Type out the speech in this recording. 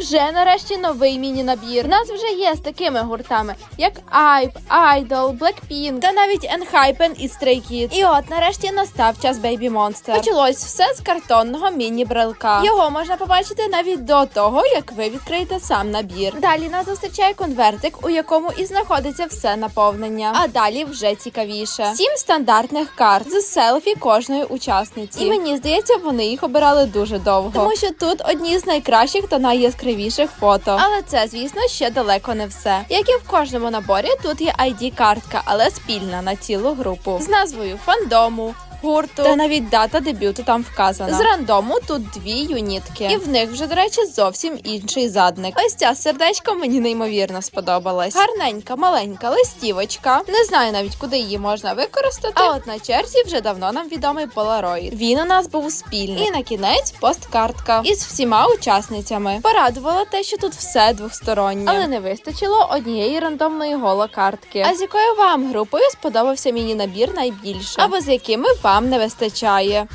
вже нарешті новий міні-набір. Нас вже є з такими гуртами, як Айп, Idol, Blackpink та навіть Enhypen і Stray Kids. І от нарешті настав час Baby Monster. Почалось все з картонного міні-брелка. Його можна побачити навіть до того, як ви відкриєте сам набір. Далі нас зустрічає конвертик, у якому і знаходиться все наповнення. А далі вже цікавіше. Сім стандартних карт з селфі кожної учасниці. І мені здається, вони їх обирали дуже довго, тому що тут одні з найкращих та найяскравіших фото. Але це, звісно, ще далеко не все. Як і в кожному наборі, тут є id картка але спільна на цілу групу з назвою фандому. Гурту та навіть дата дебюту там вказана. З рандому тут дві юнітки, і в них вже, до речі, зовсім інший задник. Ось ця сердечко мені неймовірно сподобалась. Гарненька, маленька листівочка. Не знаю навіть куди її можна використати. А от на черзі вже давно нам відомий Polaroid. Він у нас був спільний. І на кінець посткартка із всіма учасницями. Порадувало те, що тут все двостороннє, але не вистачило однієї рандомної голокартки. А з якою вам групою сподобався міні-набір найбільше? Або з якими вам не вистачає?